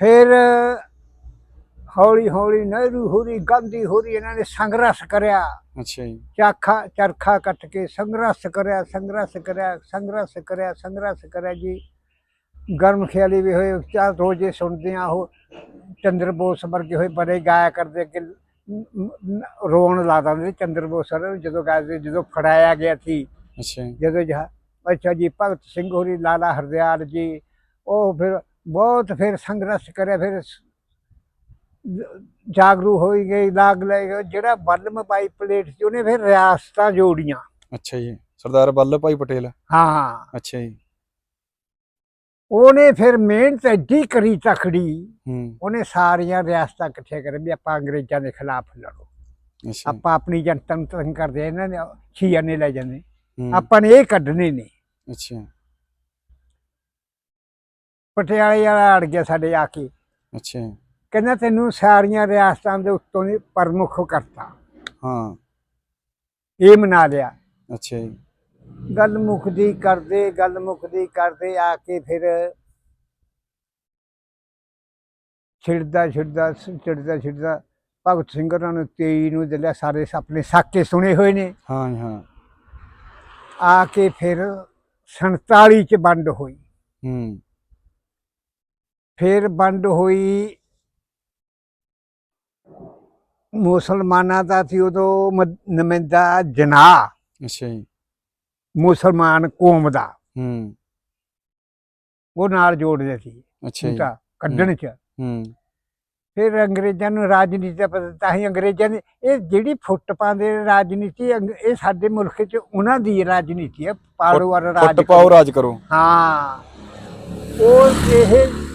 ਫਿਰ ਹੌਲੀ ਹੌਲੀ ਨਹਿਰੂ ਹੋਰੀ ਗਾਂਧੀ ਹੋਰੀ ਇਹਨਾਂ ਨੇ ਸੰਘਰਸ਼ ਕਰਿਆ। ਅੱਛਾ ਜੀ। ਚਾਖਾ ਚਰਖਾ ਕੱਟ ਕੇ ਸੰਘਰਸ਼ ਕਰਿਆ ਸੰਘਰਸ਼ ਕਰਿਆ ਸੰਘਰਸ਼ ਕਰਿਆ ਸੰਘਰਸ਼ ਕਰਿਆ ਜੀ। ਗਰਮ ਖਿਆਲੀ ਵੀ ਹੋਏ ਚਾਹ ਰੋਜ਼ੇ ਸੁਣਦੇ ਆ ਉਹ ਚੰਦਰ ਬੋਸ ਵਰਗੇ ਹੋਏ ਬੜੇ ਗਾਇਆ ਕਰਦੇ ਕਿ ਰੋਣ ਲਾ ਦਿੰਦੇ ਚੰਦਰ ਬੋਸ ਸਰ ਜਦੋਂ ਗਾਇਦੇ ਜਦੋਂ ਫੜਾਇਆ ਗਿਆ ਸੀ। ਅੱਛਾ ਜਦੋਂ ਜਹਾ ਅੱਛਾ ਜੀ ਭਗਤ ਸਿੰਘ ਹੋਰੀ ਲਾਲਾ ਹਰਦਿਆਲ ਜੀ ਉਹ ਫਿਰ ਬਹੁਤ ਫਿਰ ਸੰਘਰਸ਼ ਕਰਿਆ ਫਿਰ ਜਾਗਰੂ ਹੋਈ ਗਈ ਲਾਗ ਲੈ ਗਏ ਜਿਹੜਾ ਬੱਲਮ ਪਾਈ ਪਲੇਟ ਸੀ ਉਹਨੇ ਫਿਰ ਰਿਆਸਤਾਂ ਜੋੜੀਆਂ। ਅੱਛਾ ਜੀ ਸਰਦਾਰ ਵੱਲਭ ਭਾਈ ਪਟੇਲ। ਹਾਂ। ਅੱਛਾ ਜੀ। ਉਹਨੇ ਫਿਰ ਮਿਹਨਤ ਐਡੀ ਕਰੀ ਤਖੜੀ ਉਹਨੇ ਸਾਰੀਆਂ ਰਿਆਸਤਾਂ ਇਕੱਠੇ ਕਰ ਵੀ ਆਪਾਂ ਅੰਗਰੇਜ਼ਾਂ ਦੇ ਖਿਲਾਫ ਲੜੋ। ਆਪਾਂ ਆਪਣੀ ਜਨਤਾ ਨੂੰ ਤੰਗ ਕਰਦੇ ਇਹਨਾਂ ਨੇ ਛੀਆ ਨੇ ਲੈ ਜਾਂਦੇ। ਆਪਾਂ ਨੇ ਇਹ ਕੱਢਣੇ ਨੇ। ਅੱਛਾ। ਪਟਿਆਲੇ ਵਾਲਾ ਅੜ ਗਿਆ ਸਾਡੇ ਆ ਕੇ। ਅੱਛਾ। ਕਹਿੰਦਾ ਤੈਨੂੰ ਸਾਰੀਆਂ ਰਿਆਸਤਾਂ ਦੇ ਉੱਤੋਂ ਦੀ ਪ੍ਰਮੁੱਖ ਕਰਤਾ। ਹਾਂ। ਇਹ ਮਨਾ ਲਿਆ। ਅੱਛਾ ਜੀ। ਗੱਲ ਮੁੱਕਦੀ ਕਰਦੇ ਗੱਲ ਮੁੱਕਦੀ ਕਰਦੇ ਆ ਕੇ ਫਿਰ ਛਿੜਦਾ ਛਿੜਦਾ ਛਿੜਦਾ ਛਿੜਦਾ ਭਗਤ ਸਿੰਘ ਹੋਰਾਂ ਨੂੰ 23 ਨੂੰ ਦਿਲਿਆ ਸਾਰੇ ਆਪਣੇ ਸਾਕੇ ਸੁਣੇ ਹੋਏ ਨੇ। ਹਾਂ ਹਾਂ। ਆ ਕੇ ਫਿਰ 47 ਚ ਵੰਡ ਹੋਈ। ਹੂੰ। ਫਿਰ ਵੰਡ ਹੋਈ। ਮੁਸਲਮਾਨਾਂ ਦਾ ਸੀ ਉਦੋਂ ਮ- ਨੁਮਾਇੰਦਾ ਜਨਾ ਅੱਛਾ ਜੀ। ਮੁਸਲਮਾਨ ਕੌਮ ਦਾ। ਹੂੰ। ਉਹ ਨਾਲ ਜੋੜਦੇ ਸੀ। ਅੱਛਾ ਜੀ। ਕੱਢਣ ਚ। ਹੂੰ। ਫਿਰ ਅੰਗਰੇਜ਼ਾਂ ਨੂੰ ਰਾਜਨੀਤੀ ਦਾ ਪਤਾ ਤਾਂ ਹੀ ਅੰਗਰੇਜ਼ਾਂ ਨੇ ਇਹ ਜਿਹੜੀ ਫੁੱਟ ਪਾਉਂਦੇ ਰਾਜਨੀਤੀ ਇਹ ਸਾਡੇ ਮੁਲਕ 'ਚ ਉਹਨਾਂ ਦੀ ਰਾਜਨੀਤੀ ਹੈ ਪਾੜੋ ਵਾਰ ਰਾਜ ਫੁੱਟ ਪਾਓ ਰਾਜ ਕਰੋ। ਹਾਂ। ਉਹ ਇਹ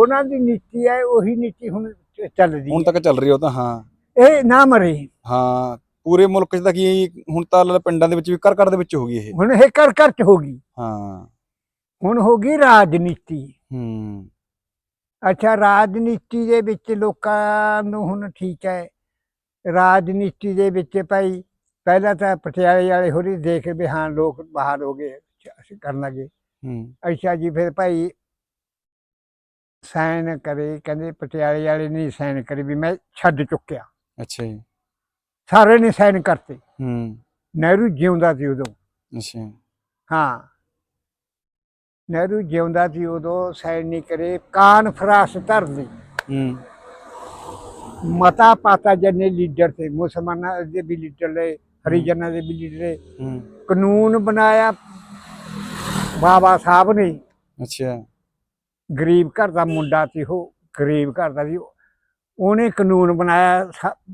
ਉਹਨਾਂ ਦੀ ਨੀਤੀ ਹੈ ਉਹੀ ਨੀਤੀ ਹੁਣ ਚ- ਚੱਲਦੀ ਹੁਣ ਹੈ। ਤੱਕ ਚੱਲ ਰਹੀ ਉਹ ਤਾਂ ਹਾਂ। ਇਹ ਨਾ ਮਰੇ। ਹਾਂ ਪੂਰੇ ਮੁਲਕ 'ਚ ਤਾਂ ਕੀ ਹੁਣ ਤਾਂ ਲ- ਪਿੰਡਾਂ ਦੇ ਵਿੱਚ ਵੀ ਘਰ ਘਰ ਦੇ ਵਿੱਚ ਹੋ ਗਈ ਇਹ। ਹੁਣ ਇਹ ਕਰ ਕਰ ਚ ਹੋ ਗਈ। ਹਾਂ। ਹੁਣ ਹੋ ਗਈ ਰਾਜਨੀਤੀ। ਹੂੰ। ਅੱਛਾ ਰਾਜਨੀਤੀ ਦੇ ਵਿੱਚ ਲੋਕਾਂ ਨੂੰ ਹੁਣ ਠੀਕ ਹੈ। ਰਾਜਨੀਤੀ ਦੇ ਵਿੱਚ ਭਾਈ ਪਹਿਲਾਂ ਤਾਂ ਪਟਿਆਲੇ ਵਾਲੇ ਹੋਰੀ ਦੇਖ ਵੀ ਹਾਂ ਲੋਕ ਬਾਹਰ ਹੋ ਗਏ ਅਸੀਂ ਕਰਨ ਲੱਗੇ। ਹੂੰ। ਅੱਛਾ ਜੀ ਫਿਰ ਭਾਈ ਸਾਈਨ ਕਰੇ ਕਹਿੰਦੇ ਪਟਿਆਲੇ ਵਾਲੇ ਨਹੀਂ ਸਾਈਨ ਕਰੇ ਵੀ ਮੈਂ ਛੱਡ ਚੁੱਕਿਆ। ਅੱਛਾ ਜੀ। ਸਾਰੇ ਨੇ ਸਾਈਨ ਕਰਤੇ। ਹੂੰ। ਨਹਿਰੂ ਜਿਉਂਦਾ ਸੀ ਉਦੋਂ। ਅੱਛਾ। ਹਾਂ। ਨਹਿਰੂ ਜਿਉਂਦਾ ਸੀ ਉਦੋਂ ਸਾਈਨ ਨਹੀਂ ਕਰੇ ਕਾਨਫਰੰਸ ਧਰ ਲਈ ਹੂੰ। ਮਤਾ ਪਾਤਾ ਜਨੇ ਲੀਡਰ ਥੇ ਮੁਸਲਮਾਨਾਂ ਦੇ ਵੀ ਲੀਡਰ ਨੇ ਹਰੀਜਨਾਂ ਦੇ ਵੀ ਲੀਡਰ ਨੇ ਹੂੰ। ਕਾਨੂੰਨ ਬਣਾਇਆ। ਬਾਬਾ ਸਾਹਿਬ ਨੇ। ਅੱਛਾ। ਗਰੀਬ ਘਰ ਦਾ ਮੁੰਡਾ ਸੀ ਉਹ ਗਰੀਬ ਘਰ ਦਾ ਸੀ। ਉਹਨੇ ਕਾਨੂੰਨ ਬਣਾਇਆ ਸ-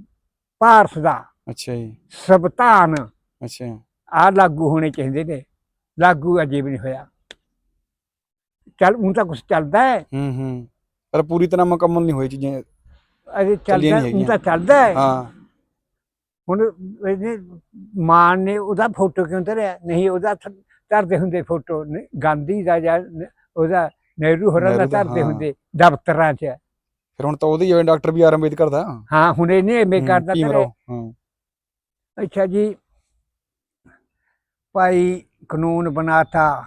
ਭਾਰਤ ਦਾ। ਅੱਛਾ ਜੀ। ਸੰਵਿਧਾਨ। ਅੱਛਾ। ਆ ਲਾਗੂ ਹੋਣੇ ਚਾਹੀਦੇ ਨੇ। ਲਾਗੂ ਅਜੇ ਵੀ ਨਹੀਂ ਹੋਇਆ। ਚੱਲ ਹੁਣ ਤਾਂ ਕੁਝ ਚੱਲਦਾ ਹੈ। ਹੂੰ ਹੂੰ। ਪਰ ਪੂਰੀ ਤਰ੍ਹਾਂ ਮੁਕੰਮਲ ਨਹੀਂ ਹੋਈ ਚੀਜ਼ਾਂ। ਅਜੇ ਚੱਲਦਾ ਨਹੀਂ ਹੁਣ ਤਾਂ ਚੱਲਦਾ ਹੈ। ਹਾਂ। ਹੁਣ ਇਹਨੇ ਮਾਨ ਨੇ ਉਹਦਾ ਫੋਟੋ ਕਿਉਂ ਧਰਿਆ? ਨਹੀਂ ਉਹਦਾ ਥ- ਧਰਦੇ ਹੁੰਦੇ ਫੋਟੋ। ਗਾਂਧੀ ਦਾ ਜਾਂ ਨ- ਉਹਦਾ ਨਹਿਰੂ ਹੋਰਾਂ ਦਾ ਨਹਿਰੂ ਦਾ, ਧਰਦੇ ਹਾਂ। ਹੁੰਦੇ ਦਫ਼ਤਰਾਂ 'ਚ। ਫਿਰ ਹੁਣ ਤਾਂ ਉਹਦੇ ਹੀ ਡਾਕਟਰ ਬੀ ਆਰ ਅੰਬੇਦਕਰ ਦਾ। ਹਾਂ ਹੁਣ ਇਹਨੇ ਐਵੇਂ ਹੂੰ, ਕਰਦਾ ਭੀਮ ਹਾਂ। ਅੱਛਾ ਜੀ ਭਾਈ ਕਾਨੂੰਨ ਬਣਾਤਾ।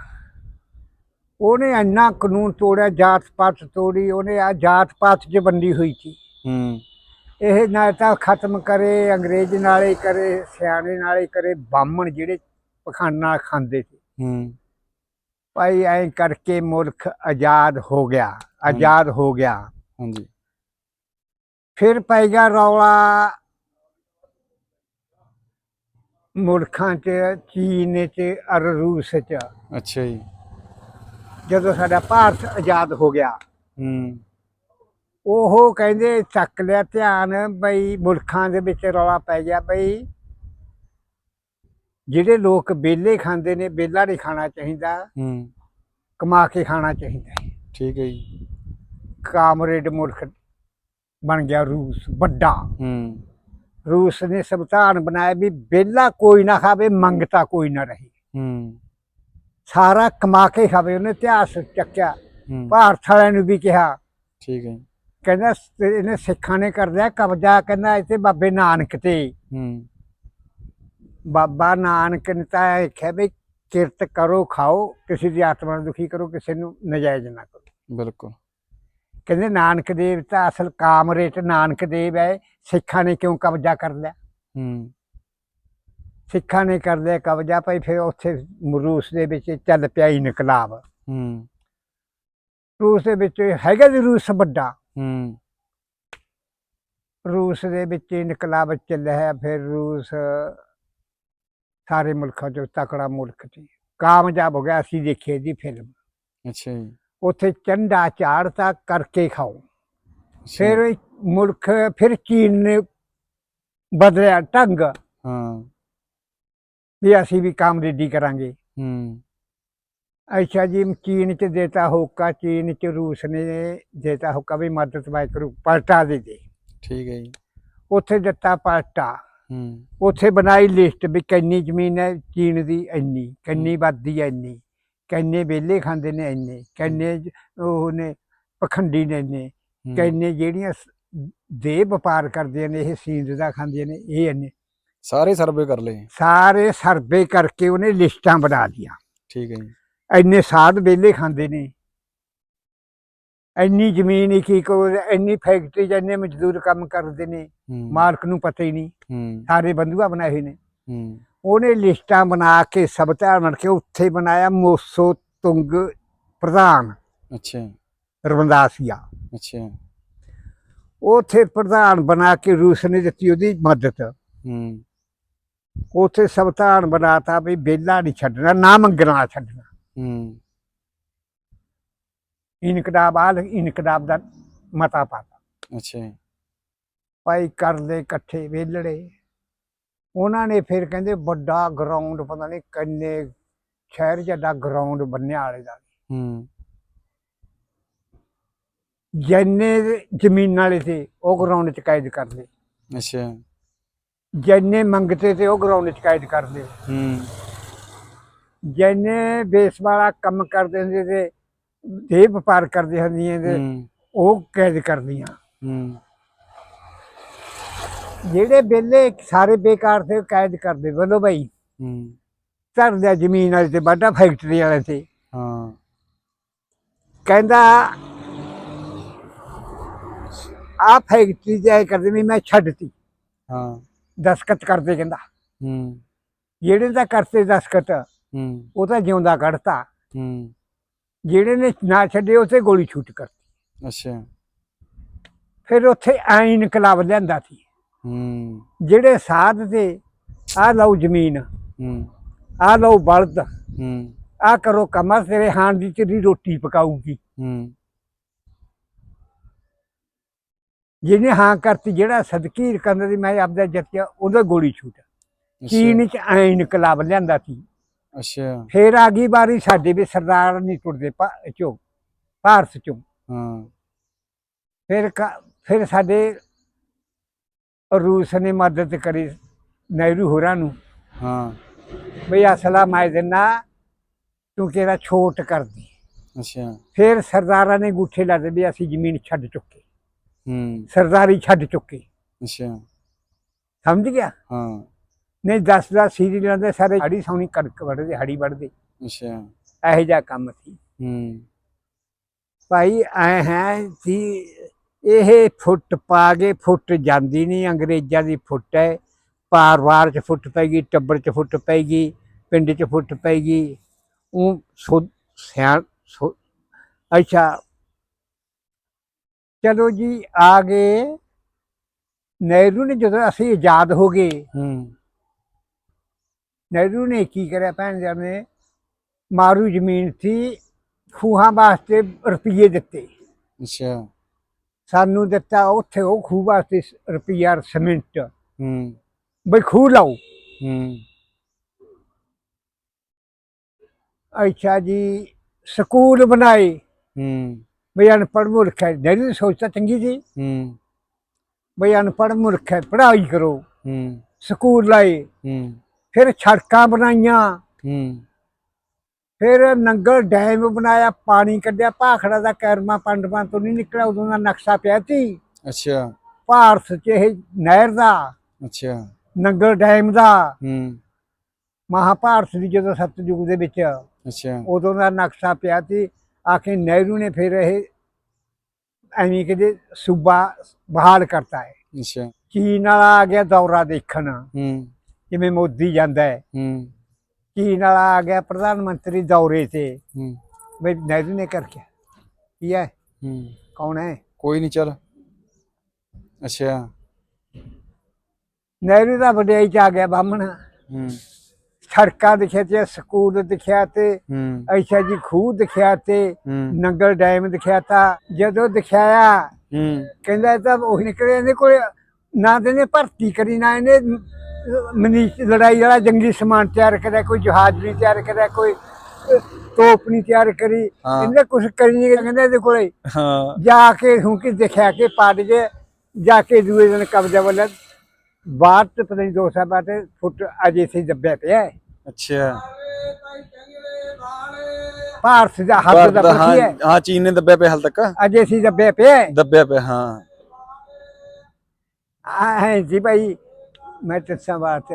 ਉਹਨੇ ਇੰਨਾ ਕਾਨੂੰਨ ਤੋੜਿਆ ਜਾਤ ਪਾਤ ਤੋੜੀ ਉਹਨੇ ਆ ਜਾਤ ਪਾਤ 'ਚ ਵੰਡੀ ਹੋਈ ਸੀ। ਹੂੰ। ਇਹ ਨਾ ਤਾਂ ਖਤਮ ਕਰੇ ਅੰਗਰੇਜ਼ ਨਾਲੇ ਕਰੇ ਸਿਆਣੇ ਨਾਲੇ ਕਰੇ ਬਾਹਮਣ ਜਿਹੜੇ ਪਖਾਨਾ ਖਾਂਦੇ ਸੀ। ਹੂੰ। ਭਾਈ ਐਂ ਕਰਕੇ ਮੁਲਕ ਆਜ਼ਾਦ ਹੋ ਗਿਆ ਆਜ਼ਾਦ ਹੋ ਗਿਆ। ਹਾਂਜੀ। ਫਿਰ ਪੈ ਗਿਆ ਰੌਲਾ ਮੁਲਕਾਂ 'ਚ ਚੀਨ 'ਚ ਅਰ ਰੂਸ 'ਚ। ਅੱਛਾ ਜੀ। ਜਦੋਂ ਸਾਡਾ ਭਾਰਤ ਆਜ਼ਾਦ ਹੋ ਗਿਆ ਹੂੰ। ਉਹ ਕਹਿੰਦੇ ਚੱਕ ਲਿਆ ਧਿਆਨ ਬਈ ਮੁਲਕਾਂ ਦੇ ਵਿੱਚ ਰੌਲਾ ਪੈ ਗਿਆ ਬਈ ਜਿਹੜੇ ਲੋਕ ਬੇਲੇ ਖਾਂਦੇ ਨੇ ਬੇਲਾ ਨਹੀਂ ਖਾਣਾ ਚਾਹੀਦਾ ਹੂੰ। ਕਮਾ ਕੇ ਖਾਣਾ ਚਾਹੀਦਾ ਹੈ। ਠੀਕ ਹੈ ਜੀ। ਕਾਮਰੇਡ ਮੁਲਕ ਬਣ ਗਿਆ ਰੂਸ ਵੱਡਾ। ਹੂੰ। ਰੂਸ ਨੇ ਸੰਵਿਧਾਨ ਬਣਾਇਆ ਵੀ ਬੇਲਾ ਕੋਈ ਨਾ ਖਾਵੇ ਮੰਗਤਾ ਕੋਈ ਨਾ ਰਹੇ। ਹੂੰ। ਸਾਰਾ ਕਮਾ ਕੇ ਖਾਵੇ ਉਹਨੇ ਇਤਿਹਾਸ ਚੱਕਿਆ। ਹੂੰ। ਭਾਰਤ ਵਾਲਿਆਂ ਨੂੰ ਵੀ ਕਿਹਾ। ਠੀਕ ਹੈ। ਕਹਿੰਦਾ ਸ- ਇਹਨੇ ਸਿੱਖਾਂ ਨੇ ਕਰ ਲਿਆ ਕਬਜ਼ਾ ਕਹਿੰਦਾ ਇੱਥੇ ਬਾਬੇ ਨਾਨਕ ਤੇ। ਹੂੰ। ਬਾਬਾ ਨਾਨਕ ਨੇ ਤਾਂ ਆਖਿਆ ਵੀ ਕਿਰਤ ਕਰੋ ਖਾਓ ਕਿਸੇ ਦੀ ਆਤਮਾ ਨੂੰ ਦੁਖੀ ਕਰੋ ਕਿਸੇ ਨੂੰ ਨਜਾਇਜ਼ ਨਾ ਕਰੋ। ਬਿਲਕੁਲ। ਕਹਿੰਦੇ ਨਾਨਕ ਦੇਵ ਤਾਂ ਅਸਲ ਕਾਮਰੇਟ ਨਾਨਕ ਦੇਵ ਹੈ ਸਿੱਖਾਂ ਨੇ ਕਿਉਂ ਕਬਜ਼ਾ ਕਰ ਲਿਆ? ਹੂੰ। ਸਿੱਖਾਂ ਨੇ ਕਰ ਲਿਆ ਕਬਜ਼ਾ ਭਾਈ ਫਿਰ ਉੱਥੇ ਰੂਸ ਦੇ ਵਿੱਚ ਚੱਲ ਪਿਆ ਇਨਕਲਾਬ। ਹੂੰ। ਰੂਸ ਦੇ ਵਿੱਚ ਹੈਗਾ ਜੀ ਰੂਸ ਵੱਡਾ। ਹੂੰ। ਰੂਸ ਦੇ ਵਿੱਚ ਇਨਕਲਾਬ ਚੱਲਿਆ ਫਿਰ ਰੂਸ ਸਾਰੇ ਮੁਲਕਾਂ ਚੋਂ ਤਕੜਾ ਮੁਲਕ ਸੀ। ਕਾਮਯਾਬ ਹੋ ਗਿਆ ਅਸੀਂ ਦੇਖੀ ਜੀ ਫਿਲਮ ਅੱਛਾ ਜੀ। ਉੱਥੇ ਚੰਡਾ ਝਾੜਤਾ ਕਰਕੇ ਖਾਓ। ਫਿਰ ਮੁਲਕ ਫਿਰ ਚੀਨ ਨੇ ਬਦਲਿਆ ਢੰਗ। ਹਾਂ। ਵੀ ਅਸੀਂ ਵੀ ਕਾਮਰੇਡੀ ਕਰਾਂਗੇ। ਹੂੰ। ਅੱਛਾ ਜੀ ਚੀਨ ਚ ਦੇਤਾ ਹੋਕਾ ਚੀਨ ਚ ਰੂਸ ਨੇ ਦੇਤਾ ਹੋਕਾ ਵੀ ਮਦਦ ਵਾਈ ਕਰੂ ਪਲਟਾ ਦੇ ਦੇ। ਠੀਕ ਹੈ ਜੀ। ਉੱਥੇ ਦਿੱਤਾ ਪਲਟਾ। ਹੂੰ। ਉੱਥੇ ਬਣਾਈ ਲਿਸਟ ਵੀ ਕਿੰਨੀ ਜ਼ਮੀਨ ਹੈ ਚੀਨ ਦੀ ਇੰਨੀ ਕਿੰਨੀ ਵੱਧਦੀ ਹੈ ਇੰਨੀ ਕਿੰਨੇ ਵਿਹਲੇ ਖਾਂਦੇ ਨੇ ਇੰਨੇ ਕਿੰਨੇ ਉਹ ਨੇ ਪਖੰਡੀ ਨੇ ਇੰਨੇ ਕਿੰਨੇ ਜਿਹੜੀਆਂ ਦੇ ਵਪਾਰ ਕਰਦੀਆਂ ਨੇ ਇਹ ਸੀਂਦ ਦਾ ਖਾਂਦੀਆਂ ਨੇ ਇਹ ਇੰਨੇ। ਸਾਰੇ ਸਰਵੇ ਕਰ ਲਏ। ਸਾਰੇ ਸਰਵੇ ਕਰਕੇ ਉਹਨੇ ਲਿਸਟਾਂ ਬਣਾ ਦੀਆਂ ਠੀਕ ਹੈ ਜੀ। ਇੰਨੇ ਸਾਧ ਵਿਹਲੇ ਖਾਂਦੇ ਨੇ। ਇੰਨੀ ਜ਼ਮੀਨ ਇੱਕ ਇੱਕ ਉਹ- ਇੰਨੀ ਫੈਕਟਰੀ ਇੰਨੇ ਮਜ਼ਦੂਰ ਕੰਮ ਕਰਦੇ ਨੇ ਹੂੰ। ਮਾਲਕ ਨੂੰ ਪਤਾ ਹੀ ਨਹੀਂ। ਹੂੰ। ਸਾਰੇ ਬੰਦੂਆ ਬਣਾਏ ਨੇ। ਹੂੰ। ਉਹਨੇ ਲਿਸਟਾਂ ਬਣਾ ਕੇ ਸਭ ਧਿਆਨ ਬਣ ਕੇ ਉੱਥੇ ਬਣਾਇਆ ਮੋਸੋ ਤੁੰਗ ਪ੍ਰਧਾਨ ਅੱਛਾ। ਰਵਿੰਦਾਸੀਆ। ਅੱਛਾ। ਉੱਥੇ ਪ੍ਰਧਾਨ ਬਣਾ ਕੇ ਰੂਸ ਨੇ ਦਿੱਤੀ ਉਹਦੀ ਮਦਦ। ਹੂੰ। ਉੱਥੇ ਸਭ ਧਿਆਨ ਬਣਾਤਾ ਵੀ ਬੇਲਾ ਨਹੀਂ ਛੱਡਣਾ ਨਾ ਮੰਗਣਾ ਛੱਡਣਾ। ਹੂੰ। ਇਨਕਲਾਬ ਆਲ ਇਨਕਲਾਬ ਦਾ ਮਤਾ ਪਾਤਾ। ਅੱਛਾ ਜੀ, ਭਾਈ ਕਰ ਲੈ ਇਕੱਠੇ ਵੇਲੜੇ। ਉਹਨਾਂ ਨੇ ਫਿਰ ਕਹਿੰਦੇ ਵੱਡਾ ਗਰਾਊਂਡ ਪਤਾ ਨਹੀਂ ਕਿੰਨੇ ਸ਼ਹਿਰ ਜੱਡਾ ਗਰਾਊਂਡ ਬੰਨਿਆ ਵਾਲੇ ਦਾ। ਹੂੰ। ਜਿੰਨੇ ਜ਼ਮੀਨ ਵਾਲੇ ਸੀ ਉਹ ਗਰਾਊਂਡ 'ਚ ਕੈਦ ਕਰ ਲਏ। ਅੱਛਾ। ਜਿੰਨੇ ਮੰਗਤੇ ਤੇ ਉਹ ਗਰਾਊਂਡ 'ਚ ਕੈਦ ਕਰ ਲਏ। ਹੂੰ। ਜਿੰਨੇ ਬੇਸ ਵਾਲਾ ਕੰਮ ਕਰਦੇ ਹੁੰਦੇ ਤੇ ਦੇ ਵਪਾਰ ਕਰਦੇ ਹੁੰਦੀਆਂ ਤੇ ਹੂੰ। ਉਹ ਕੈਦ ਕਰਦੀਆਂ। ਹੂੰ। ਜਿਹੜੇ ਬੇਲੇ ਸਾਰੇ ਬੇਕਾਰ ਤੇ ਕੈਦ ਕਰਦੇ। ਬੋਲੋ ਭਾਈ ਹੂੰ। ਧਰ ਲਿਆ ਜ਼ਮੀਨ ਵਾਲੇ ਤੇ ਬਾਡਾ ਫੈਕਟਰੀ ਵਾਲੇ ਤੇ। ਹਾਂ। ਕਹਿੰਦਾ ਆ ਫੈਕਟਰੀ ਜਾਇ ਕਰਦੇ ਵੀ ਮੈਂ ਛੱਡਤੀ। ਹਾਂ। ਦਸਖਤ ਕਰਦੇ ਕਹਿੰਦਾ। ਹੂੰ। ਜਿਹੜੇ ਤਾਂ ਕਰਤੇ ਦਸਖਤ ਹੂੰ। ਉਹ ਤਾਂ ਜਿਉਂਦਾ ਕੱਢਤਾ। ਹੂੰ। ਜਿਹੜੇ ਨੇ ਨਾ ਛੱਡੇ ਉਥੇ ਗੋਲੀ ਛੂਟ ਕਰਤੀ। ਅੱਛਾ। ਫਿਰ ਉੱਥੇ ਐ ਇਨਕਲਾਬ ਲਿਆਂਦਾ ਸੀ। ਹੂੰ। ਜਿਹੜੇ ਸਾਧ ਤੇ ਆ ਲਓ ਜ਼ਮੀਨ ਹੂੰ। ਆ ਲਓ ਬਲਦ ਹੂੰ। ਆ ਕਰੋ ਕਮਾ ਤੇਰੇ ਹਾਣ ਦੀ ਤੇਰੀ ਰੋਟੀ ਪਕਾਊਗੀ। ਹੂੰ। ਜਿਹਨੇ ਹਾਂ ਕਰਤੀ ਜਿਹੜਾ ਸਦਕੀ ਕਰਨ ਦੀ ਮੈਂ ਆਪਦਾ ਜੱਤਿਆ ਉਹਦਾ ਗੋਲੀ ਛੂਟ। ਅੱਛਾ, ਚੀਨ ਚ ਐ ਇਨਕਲਾਬ ਲਿਆਂਦਾ ਸੀ। ਅੱਛਾ। ਫੇਰ ਆ ਗਈ ਵਾਰੀ ਸਾਡੇ ਵੀ ਸਰਦਾਰ ਨਹੀਂ ਟੁੱਟਦੇ ਭਾ- ਚੋਂ ਭਾਰਤ ਚੋਂ। ਹਾਂ। ਫਿਰ ਕ- ਫਿਰ ਸਾਡੇ ਰੂਸ ਨੇ ਮਦਦ ਕਰੀ ਨਹਿਰੂ ਹੋਰਾਂ ਨੂੰ। ਹਾਂ। ਬਈ ਅਸਲਾ ਮੈਂ ਦਿੰਨਾ ਤੂੰ ਕਿਹੜਾ ਛੋਟ ਕਰਦੀ। ਅੱਛਾ। ਫਿਰ ਸਰਦਾਰਾਂ ਨੇ ਗੁੱਠੇ ਲਾਦੇ ਵੀ ਅਸੀਂ ਜ਼ਮੀਨ ਛੱਡ ਚੁੱਕੇ। ਹੂੰ। ਸਰਦਾਰੀ ਛੱਡ ਚੁੱਕੇ। ਅੱਛਾ। ਸਮਝ ਗਿਆ? ਹਾਂ। ਨਹੀਂ 10 10 ਸੀਰੀ ਲੈਂਦੇ ਸਾਰੇ ਹੜੀ ਸੌਣੀ ਕਣਕ ਵੜਦੇ ਹੜੀ ਵੜਦੇ ਅੱਛਾ। ਇਹੋ ਜਿਹਾ ਕੰਮ ਸੀ। ਹੂੰ। ਭਾਈ ਐ ਹੈ ਸੀ ਇਹ ਫੁੱਟ ਪਾ ਕੇ ਫੁੱਟ ਜਾਂਦੀ ਨਹੀਂ ਅੰਗਰੇਜ਼ਾਂ ਦੀ ਫੁੱਟ ਹੈ। ਪਾਰ-ਵਾਰ ਚ ਫੁੱਟ ਪੈਗੀ ਟੱਬਰ ਚ ਫੁੱਟ ਪੈਗੀ ਪਿੰਡ ਚ ਫੁੱਟ ਪੈਗੀ ਉਹ ਸੋ ਸਿਆਣ ਅੱਛਾ। ਚਲੋ ਜੀ ਆ ਗਏ। ਨਹਿਰੂ ਨੇ ਜਦੋਂ ਅਸੀਂ ਆਜ਼ਾਦ ਹੋ ਗਏ ਹੂੰ। ਨਹਿਰੂ ਨੇ ਕੀ ਕਰਿਆ ਭੈਣ ਜੀ? ਨੇ ਮਾਰੂ ਜ਼ਮੀਨ ਸੀ ਖੂਹਾਂ ਵਾਸਤੇ ਰੁਪਈਏ ਦਿੱਤੇ। ਅੱਛਾ। ਸਾਨੂੰ ਦਿੱਤਾ ਉੱਥੇ ਉਹ ਖੂਹ ਵਾਸਤੇ ਰੁਪਈਆ ਸੀਮਿੰਟ। ਹੂੰ। ਬਈ ਖੂਹ ਲਾਓ। ਹੂੰ। ਅੱਛਾ ਜੀ ਸਕੂਲ ਬਣਾਏ। ਹੂੰ। ਬਈ ਅਨਪੜ੍ਹ ਮੁਲਕ ਹੈ। ਨਹਿਰੂ ਦੀ ਸੋਚ ਤਾਂ ਚੰਗੀ ਸੀ। ਹੂੰ। ਬਈ ਅਨਪੜ੍ਹ ਮੁਲਕ ਹੈ ਪੜ੍ਹਾਈ ਕਰੋ। ਹੂੰ। ਸਕੂਲ ਲਾਏ। ਹੂੰ। ਫਿਰ ਸੜਕਾਂ ਬਣਾਈਆਂ। ਹੂੰ। ਫਿਰ ਨੰਗਲ ਡੈਮ ਬਣਾਇਆ ਪਾਣੀ ਕੱਢਿਆ ਭਾਖੜਾ ਦਾ ਕੈਰਮਾ ਪੰਡਵਾਂ ਤੋਂ ਨਹੀਂ ਨਿਕਲਿਆ ਉਦੋਂ ਦਾ ਨਕਸ਼ਾ ਪਿਆ ਸੀ। ਅੱਛਾ। ਭਾਰਤ 'ਚ ਇਹ ਨਹਿਰ ਦਾ ਅੱਛਾ। ਨੰਗਲ ਡੈਮ ਦਾ। ਹੂੰ। ਮਹਾਭਾਰਤ ਦੀ ਜਦੋਂ ਸਤਯੁਗ ਦੇ ਵਿੱਚ ਅੱਛਾ। ਉਦੋਂ ਦਾ ਨਕਸ਼ਾ ਪਿਆ ਸੀ ਆਖੇ ਨਹਿਰੂ ਨੇ ਫਿਰ ਇਹ ਐਵੇਂ ਕਿਤੇ ਸੂਬਾ ਬਹਾਲ ਕਰਤਾ ਹੈ। ਅੱਛਾ। ਚੀਨ ਵਾਲਾ ਆ ਗਿਆ ਦੌਰਾ ਦੇਖਣ। ਹੂੰ। ਜਿਵੇਂ ਮੋਦੀ ਜਾਂਦਾ ਹੈ। ਹੂੰ। ਚੀਨ ਵਾਲਾ ਆ ਗਿਆ ਪ੍ਰਧਾਨ ਮੰਤਰੀ ਦੌਰੇ ਤੇ। ਹੂੰ। ਬਈ ਨਹਿਰੂ ਨੇ ਕਰ ਕਿਆ? ਕੀ ਹੈ? ਹੂੰ। ਕੌਣ ਹੈ? ਕੋਈ ਨਹੀਂ ਚੱਲ। ਅੱਛਾ। ਨਹਿਰੂ ਦਾ ਵਡਿਆਈ ਚ ਆ ਗਿਆ ਬਾਹਮਣ। ਹੂੰ। ਸੜਕਾਂ ਦਿਖਿਆ ਤੇ ਸਕੂਲ ਦਿਖਿਆ ਤੇ ਐਸ਼ਾ ਜੀ ਖੂਹ ਦਿਖਿਆ ਤੇ ਨੰਗਲ ਡੈਮ ਦਿਖਿਆ ਤਾ ਜਦੋਂ ਦਿਖਾਇਆ ਕਹਿੰਦਾ ਇਹ ਤਾਂ ਉਹ ਨਿਕਲੇ ਇਹਦੇ ਕੋਲ ਨਾ ਤੇ ਇਹਨੇ ਭਰਤੀ ਕਰੀ ਨਾ ਇਹਨੇ ਮਨੀਸ਼ ਲੜਾਈ ਵਾਲਾ ਜੰਗੀ ਸਮਾਨ ਤਿਆਰ ਕਰਿਆ ਕੋਈ ਜਹਾਜ਼ ਨਹੀਂ ਤਿਆਰ ਕਰਿਆ ਕੋਈ ਤੋਪ ਨਹੀਂ ਤਿਆਰ ਕਰੀ। ਇਹਨੇ ਕੁਝ ਕਰੀ ਨਹੀਂ ਕਹਿੰਦਾ ਇਹਦੇ ਕੋਲੇ ਹਾਂ। ਜਾ ਕੇ ਹੂੰ ਕਿ ਦਿਖਿਆ ਕੇ ਪਾੜ ਜੇ ਜਾ ਕੇ ਦੂਏ ਦਿਨ ਕਬਜ਼ਾ ਵਾਲਾ ਬਾਅਦ ਚ ਪਤਾ ਨਹੀਂ ਦੋ ਸਾਲ ਬਾਅਦ ਫੁੱਟ ਅਜੇ ਸੇ ਦੱਬਿਆ ਪਿਆ ਹੈ। ਅੱਛਾ। ਭਾਰਤ ਦਾ ਹੱਦ ਦਾ ਪਤੀ ਹੈ ਹਾਂ ਚੀਨ ਨੇ ਦੱਬਿਆ ਪਿਆ ਹਾਲ ਤੱਕ? ਅਜੇ ਸੀ ਦੱਬਿਆ ਪਿਆ। ਦੱਬਿਆ ਪਿਆ ਹਾਂ। ਹੈ ਜੀ ਭਾਈ। ਮੈਂ ਦੱਸਾਂ ਬਾਤ